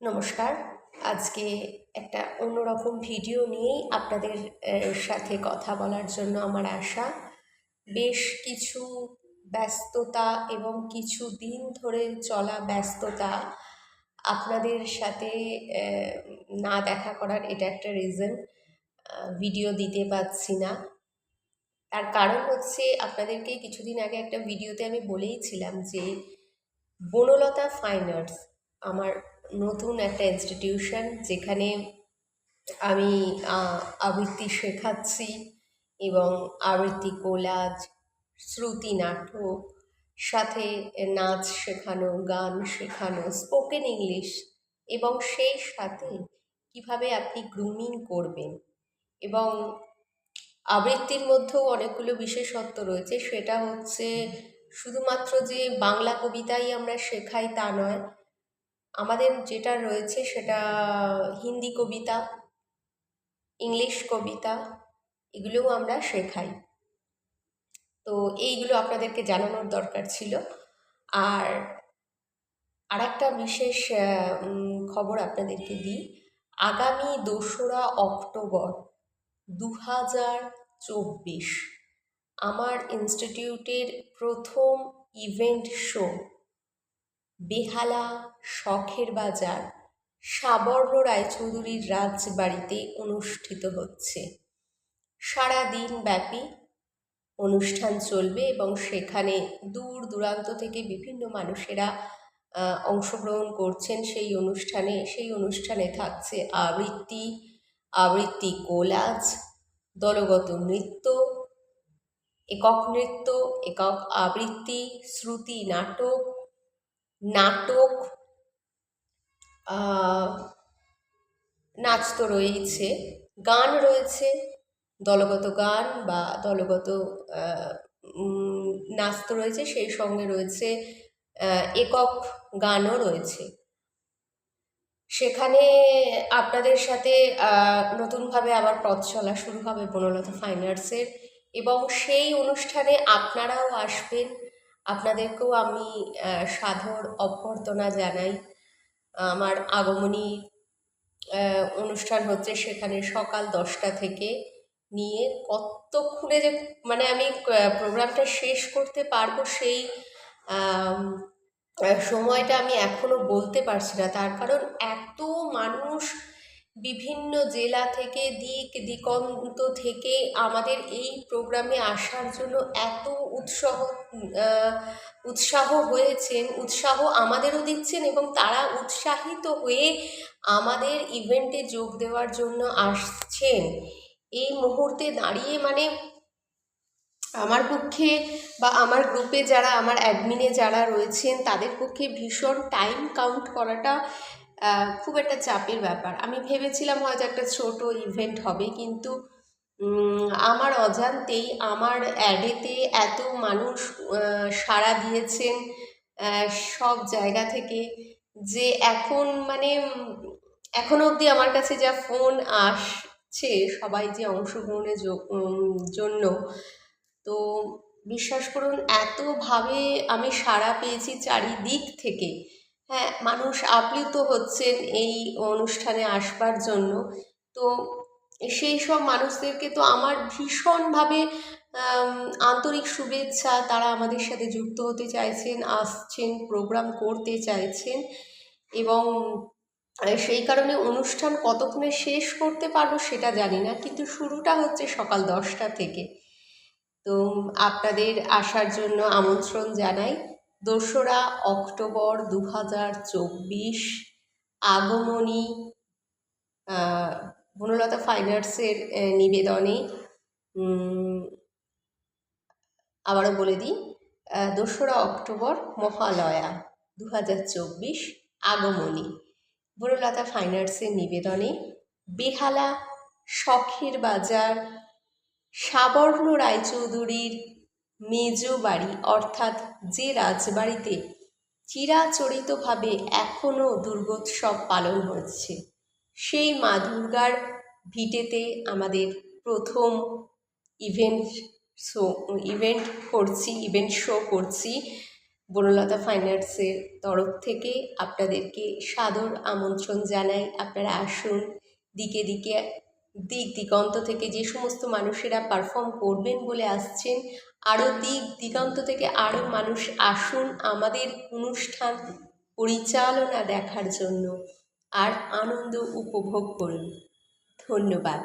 নমস্কার। আজকে একটা অন্যরকম ভিডিও নিয়েই আপনাদের সাথে কথা বলার জন্য আমার আশা। বেশ কিছু ব্যস্ততা এবং কিছু দিন ধরে চলা ব্যস্ততা আপনাদের সাথে না দেখা করার এটা একটা রিজন ভিডিও দিতে পারছি না। তার কারণ হচ্ছে আপনাদেরকে কিছুদিন আগে একটা ভিডিওতে আমি বলেইছিলাম যে, বনলতা ফাইন আর্টস আমার নতুন একটা ইনস্টিটিউশন যেখানে আমি আবৃত্তি শেখাচ্ছি এবং আবৃত্তি কোলাজ শ্রুতি নাটক, সাথে নাচ শেখানো, গান শেখানো স্পোকেন ইংলিশ এবং সেই সাথে কীভাবে আপনি গ্রুমিং করবেন এবং আবৃত্তির মধ্যেও অনেকগুলো বিশেষত্ব রয়েছে। সেটা হচ্ছে শুধুমাত্র যে বাংলা কবিতাই আমরা শেখাই তা নয় আমাদের যেটা রয়েছে সেটা হিন্দি কবিতা, ইংলিশ কবিতা, এগুলোও আমরা শেখাই। তো এইগুলো আপনাদেরকে জানানোর দরকার ছিল। আর আর একটা বিশেষ খবর আপনাদেরকে দিই। আগামী দোসরা অক্টোবর দু হাজার চব্বিশ আমার ইনস্টিটিউটের প্রথম ইভেন্ট শো বেহালা, শখের বাজার, সাবর্ণ রায়চৌধুরীর রাজবাড়িতে অনুষ্ঠিত হচ্ছে। সারা দিন ব্যাপী অনুষ্ঠান চলবে এবং সেখানে দূর দূরান্ত থেকে বিভিন্ন মানুষেরা অংশগ্রহণ করছেন সেই অনুষ্ঠানে। সেই অনুষ্ঠানে থাকছে আবৃত্তি আবৃত্তি কোলাজ, দলগত নৃত্য, একক নৃত্য, একক আবৃত্তি, শ্রুতি নাটক নাটক নাচ তো রয়েইছে, গান রয়েছে, দলগত গান বা দলগত নাচ তো রয়েছে, সেই সঙ্গে রয়েছে একক গানও রয়েছে। সেখানে আপনাদের সাথে নতুনভাবে আবার পথ চলা শুরু হবে বনলতা ফাইন আর্টসের এবং সেই অনুষ্ঠানে আপনারাও আসবেন। আপনাদেরকেও আমি সাদর অভ্যর্থনা জানাই। আমার আগমনী অনুষ্ঠান হচ্ছে সেখানে সকাল দশটা থেকে নিয়ে কতক্ষণে যে মানে আমি প্রোগ্রামটা শেষ করতে পারব সেই সময়টা আমি এখনও বলতে পারছি না। তার কারণ এত মানুষ বিভিন্ন জেলা থেকে, দিক দিগন্ত থেকে আমাদের এই প্রোগ্রামে আসার জন্য এত উৎসাহ উৎসাহ হয়েছেন, উৎসাহ আমাদেরও দিচ্ছেন এবং তারা উৎসাহিত হয়ে আমাদের ইভেন্টে যোগ দেওয়ার জন্য আসছেন। এই মুহূর্তে দাঁড়িয়ে মানে আমার পক্ষে বা আমার গ্রুপে যারা, আমার অ্যাডমিনে যারা রয়েছেন, তাদের পক্ষে ভীষণ টাইম কাউন্ট করাটা খুব একটা চাপের ব্যাপার। আমি ভেবেছিলাম হয়তো একটা ছোট ইভেন্ট হবে, কিন্তু আমার অজান্তেই, আমার অ্যাডেতে এত মানুষ সাড়া দিয়েছেন সব জায়গা থেকে যে এখন মানে এখনও অবধি আমার কাছে যা ফোন আসছে, সবাই যে অংশগ্রহণের জন্য। তো বিশ্বাস করুন, এতভাবে আমি সাড়া পেয়েছি চারিদিক থেকে। হ্যাঁ মানুষ আপ্লুত হচ্ছেন এই অনুষ্ঠানে আসবার জন্য। তো সেই সব মানুষদেরকে তো আমার ভীষণভাবে আন্তরিক শুভেচ্ছা। তারা আমাদের সাথে যুক্ত হতে চাইছেন, আসছেন, প্রোগ্রাম করতে চাইছেন এবং সেই কারণে অনুষ্ঠান কতক্ষণে শেষ করতে পারব সেটা জানি না, কিন্তু শুরুটা হচ্ছে সকাল দশটা থেকে। তো আপনাদের আসার জন্য আমন্ত্রণ জানাই। দোসরা অক্টোবর দু হাজার চব্বিশ, আগমনী বনলতা ফাইন আর্টসের নিবেদনে আবারও বলে দিই দোসরা অক্টোবর মহালয়া দু হাজার চব্বিশ, আগমনী। বনলতা ফাইন আর্টসের নিবেদনে, বেহালা, শখের বাজার, সাবর্ণ রায়চৌধুরীর মেজ বাড়ি অর্থাৎ যে রাজবাড়িতে চিরাচরিতভাবে এখনও দুর্গোৎসব পালন হচ্ছে, সেই মা দুর্গার ভিটেতে আমাদের প্রথম ইভেন্ট শো ইভেন্ট করছি ইভেন্ট শো করছি বনলতা ফাইন আর্টসের তরফ থেকে। আপনাদেরকে সাদর আমন্ত্রণ জানাই। আপনারা আসুন, দিকে দিকে, দিক দিগন্ত থেকে যে সমস্ত মানুষেরা পারফর্ম করবেন বলে আসছেন আরও দিক দিগন্ত থেকে আরও মানুষ আসুন আমাদের অনুষ্ঠান পরিচালনা দেখার জন্য আর আনন্দ উপভোগ করুন। ধন্যবাদ।